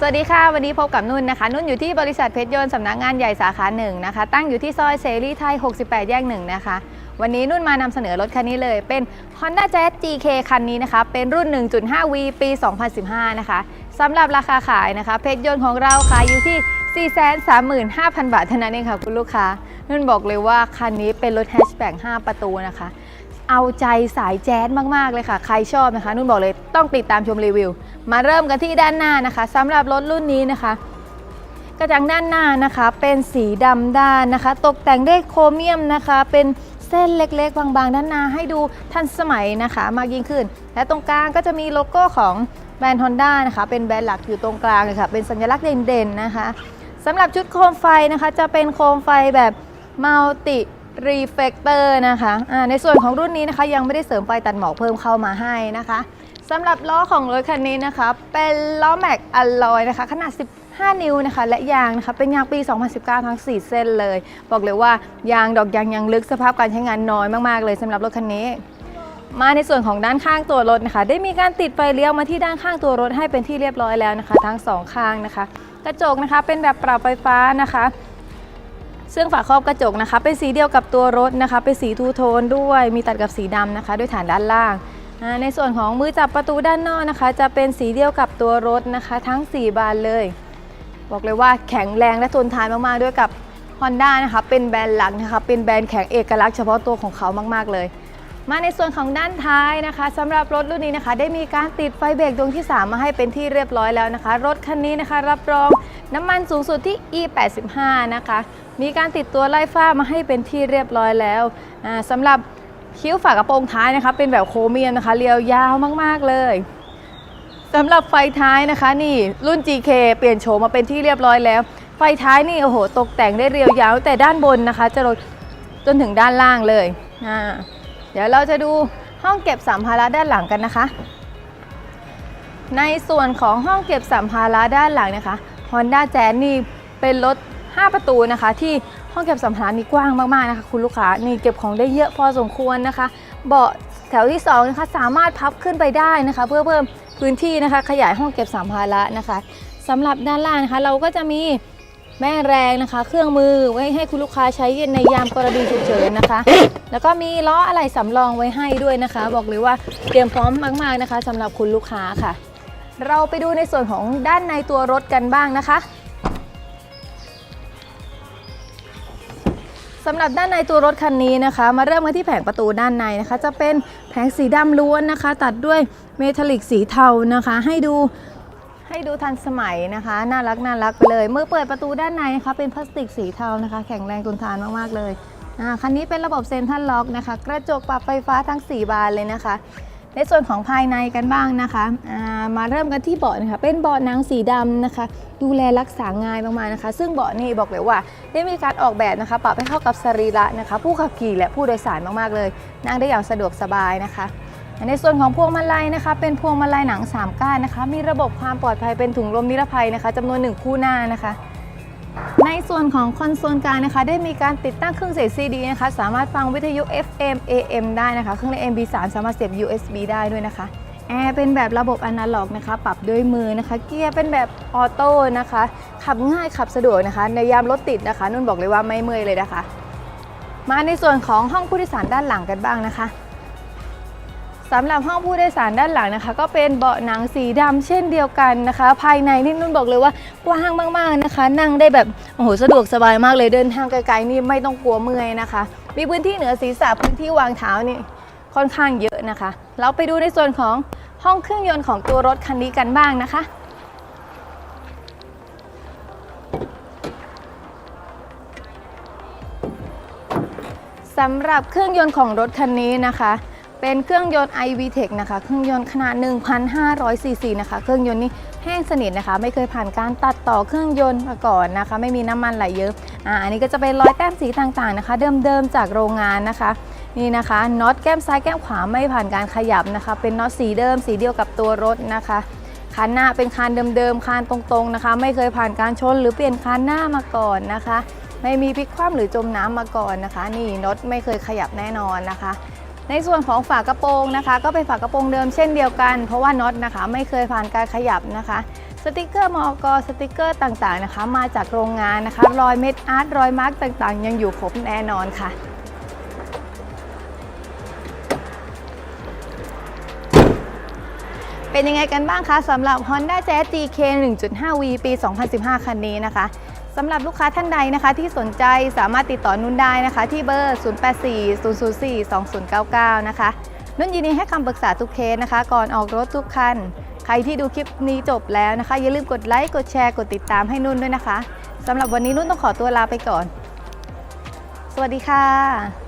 สวัสดีค่ะ วันนี้พบกับนุ่นนะคะ นุ่นอยู่ที่บริษัทเพชรยนต์สำนักงานใหญ่สาขาหนึ่งนะคะ ตั้งอยู่ที่ซอยเสรีไทย 68 แยกหนึ่งนะคะ วันนี้นุ่นมานำเสนอรถคันนี้เลย เป็น Honda Jazz GK คันนี้นะคะ เป็นรุ่น 1.5V ปี 2015 นะคะสำหรับราคาขายนะคะ เพชรยนต์ของเราขายอยู่ที่ 435,000 บาทเท่านั้นเองค่ะคุณลูกค้า นุ่นบอกเลยว่าคันนี้เป็นรถแฮชแบ็ก5ประตูนะคะ เอาใจสายแจ๊สมากๆเลยค่ะ ใครชอบนะคะ นุ่นบอกเลยต้องติดตามชมรีวิว มาเริ่มกันที่ด้านหน้านะคะสำหรับรถรุ่นนี้นะคะ กระจังด้านหน้านะคะ เป็นสีดำด้านนะคะ ตกแต่งด้วยโครเมียมนะคะ เป็นเส้นเล็กๆ บางๆ ด้านหน้าให้ดูทันสมัยนะคะ มากยิ่งขึ้น และตรงกลางก็จะมีโลโก้ของแบรนด์ Honda นะคะ เป็นแบรนด์หลักอยู่ตรงกลางเลยค่ะ เป็นสัญลักษณ์เด่นๆนะคะสำหรับชุดโคมไฟนะคะ จะเป็นโคมไฟแบบมัลติ รีเฟกเตอร์นะคะอ่าในส่วนของรุ่นนี้นะคะ ยังไม่ได้เสริมไฟตัดหมอกเพิ่มเข้ามาให้นะคะสำหรับล้อของรถคันนี้นะคะ เป็นล้อแม็กอลลอยนะคะ ขนาด 15 นิ้วนะคะ และยางนะคะ เป็นยางปี 2019 ทั้ง 4 เส้นเลย บอกเลยว่ายางดอกยางยังลึกสภาพการใช้งานน้อยมากๆเลยสำหรับรถคันนี้ มาในส่วนของด้านข้างตัวรถนะคะ ได้มีการติดไฟเลี้ยวมาที่ด้านข้างตัวรถให้เป็นที่เรียบร้อยแล้วนะคะ ทั้งสองข้างนะคะ กระจกนะคะเป็นแบบปรับไฟฟ้านะคะ ซึ่งฝาครอบกระจกนะคะ เป็นสีเดียวกับตัวรถนะคะ เป็นสีทูโทนด้วยมีตัดกับสีดำนะคะ ด้วยฐานด้านล่าง ในส่วนของมือจับประตูด้านนอกนะคะ จะเป็นสีเดียวกับตัวรถนะคะ ทั้ง 4 บานเลย บอกเลยว่าแข็งแรงและทนทานมากๆด้วยกับ Honda นะคะเป็นแบรนด์หลักนะคะเป็นแบรนด์แข็งเอกลักษณ์เฉพาะตัวของเขามากๆเลย มาในส่วนของด้านท้ายนะคะสำหรับรถรุ่นนี้นะคะ ได้มีการติดไฟเบรกดวงที่ 3 มาให้เป็นที่เรียบร้อยแล้วนะคะ รถคันนี้นะคะรับรองน้ำมันสูงสุดที่ E85 นะคะ มีการติดตัวไล่ฟ้ามาให้เป็นที่เรียบร้อยแล้วอ่าสำหรับคิ้วฝากระโปรงท้ายนะคะ เป็นแบบโครเมียมนะคะเรียวยาวมากๆเลยสำหรับไฟท้ายนะคะนี่รุ่น GK เปลี่ยนโฉมมาเป็นที่เรียบร้อยแล้ว ไฟท้ายนี่โอ้โหตกแต่งได้เรียวยาวแต่ด้านบนนะคะ จะลดจนถึงด้านล่างเลยอ่า เดี๋ยวเราจะดูห้องเก็บสัมภาระด้านหลังกันนะคะ ในส่วนของห้องเก็บสัมภาระด้านหลังนะคะ Honda Jazz นี่เป็นรถ 5 ประตูนะคะ ที่ห้องเก็บสัมภาระนี่กว้างมากๆนะคะ คุณลูกค้านี่เก็บของได้เยอะพอสมควรนะคะ เบาะแถวที่2นะคะสามารถพับขึ้นไปได้นะคะ เพื่อเพิ่มพื้นที่นะคะ ขยายห้องเก็บสัมภาระนะคะสำหรับด้านล่างนะคะ เราก็จะมี แม่แรงนะคะ เครื่องมือไว้ให้คุณลูกค้าใช้ในยามกรณีฉุกเฉินนะคะ แล้วก็มีล้ออะไหล่สำรองไว้ให้ด้วยนะคะ บอกเลยว่าเตรียมพร้อมมาก ๆนะคะสำหรับคุณลูกค้าค่ะ เราไปดูในส่วนของด้านในตัวรถกันบ้างนะคะสำหรับด้านในตัวรถคันนี้นะคะ มาเริ่มกันที่แผงประตูด้านในนะคะ จะเป็นแผงสีดำล้วนนะคะ ตัดด้วยเมทัลลิกสีเทานะคะ ให้ดู ให้ดูทันสมัยนะคะ น่ารักน่ารักเลย เมื่อเปิดประตูด้านในนะคะเป็นพลาสติกสีเทานะคะ แข็งแรงทนทานมากๆเลยอ่าคันนี้เป็นระบบเซนทรัลล็อกนะคะ กระจกปรับไฟฟ้าทั้ง 4 บานเลยนะคะ ในส่วนของภายในกันบ้างนะคะามาเริ่มกันที่เบาะนะคะ เป็นเบาะหนังสีดำนะคะ ดูแลรักษาง่ายมากๆนะคะ ซึ่งเบาะนี่บอกเลยว่า ได้มีการออกแบบนะคะ ปรับให้เข้ากับสรีระนะคะ ผู้ขับขี่และผู้โดยสารมากๆเลย นั่งได้อย่างสะดวกสบายนะคะ ในส่วนของพวงมาลัยนะคะ เป็นพวงมาลัยหนัง 3 ก้านนะคะ มีระบบความปลอดภัยเป็นถุงลมนิรภัยนะคะจำนวน 1 คู่หน้านะคะ ในส่วนของคอนโซลกลางนะคะ ได้มีการติดตั้งเครื่องเสียง CD นะคะ สามารถฟังวิทยุ FM AM ได้นะคะ เครื่องเล่น MP3 สามารถเสียบ USB ได้ด้วยนะคะแอร์เป็นแบบระบบอนาล็อกนะคะ ปรับด้วยมือนะคะ เกียร์เป็นแบบออโต้นะคะ ขับง่ายขับสะดวกนะคะ ในยามรถติดนะคะนุ่นบอกเลยว่าไม่เมื่อยเลยนะคะ มาในส่วนของห้องผู้โดยสารด้านหลังกันบ้างนะคะ สำหรับห้องผู้โดยสารด้านหลังนะคะ ก็เป็นเบาะหนังสีดำเช่นเดียวกันนะคะ ภายในนี่นุ่นบอกเลยว่ากว้างมากๆนะคะ นั่งได้แบบโอ้โหสะดวกสบายมากเลยเดินทางไกลๆนี่ไม่ต้องกลัวเมื่อยนะคะ มีพื้นที่เหนือศีรษะพื้นที่วางเท้านี่ค่อนข้างเยอะนะคะ เราไปดูในส่วนของห้องเครื่องยนต์ของตัวรถคันนี้กันบ้างนะคะสำหรับเครื่องยนต์ของรถคันนี้นะคะ เป็นเครื่องยนต์ iVTEC นะคะ เครื่องยนต์ขนาด 1,500 ซีซีนะคะ เครื่องยนต์นี้แห้งสนิทนะคะ ไม่เคยผ่านการตัดต่อเครื่องยนต์มาก่อนนะคะ ไม่มีน้ำมันไหลเยอะอ่าอันนี้ก็จะเป็นรอยแต้มสีต่างๆนะคะ เดิมๆจากโรงงานนะคะ นี่นะคะน็อตแก้มซ้ายแก้มขวาไม่ผ่านการขยับนะคะ เป็นน็อตสีเดิมสีเดียวกับตัวรถนะคะคันหน้าเป็นคันเดิมๆคันตรงๆนะคะ ไม่เคยผ่านการชนหรือเปลี่ยนคันหน้ามาก่อนนะคะ ไม่มีพลิกคว่ำหรือจมน้ำมาก่อนนะคะ นี่น็อตไม่เคยขยับแน่นอนนะคะ ในส่วนของฝากระโปรงนะคะ ก็เป็นฝากระโปรงเดิมเช่นเดียวกัน เพราะว่าน็อตนะคะไม่เคยผ่านการขยับนะคะ สติกเกอร์มอกสติกเกอร์ต่างๆนะคะ มาจากโรงงานนะคะ รอยเม็ดอาร์ตรอยมาร์กต่างๆ ยังอยู่ครบแน่นอนค่ะเป็นยังไงกันบ้างคะสำหรับ Honda Jazz GK 1.5V ปี 2015 คันนี้นะคะ สำหรับลูกค้าท่านใดนะคะที่สนใจสามารถติดต่อนุ่นได้นะคะ ที่เบอร์ 0840042099 นะคะ นุ่นยินดีให้คำปรึกษาทุกเคสนะคะ ก่อนออกรถทุกคัน ใครที่ดูคลิปนี้จบแล้วนะคะ อย่าลืมกดไลค์ กดแชร์ กดติดตามให้นุ่นด้วยนะคะสำหรับวันนี้นุ่นต้องขอตัวลาไปก่อน สวัสดีค่ะ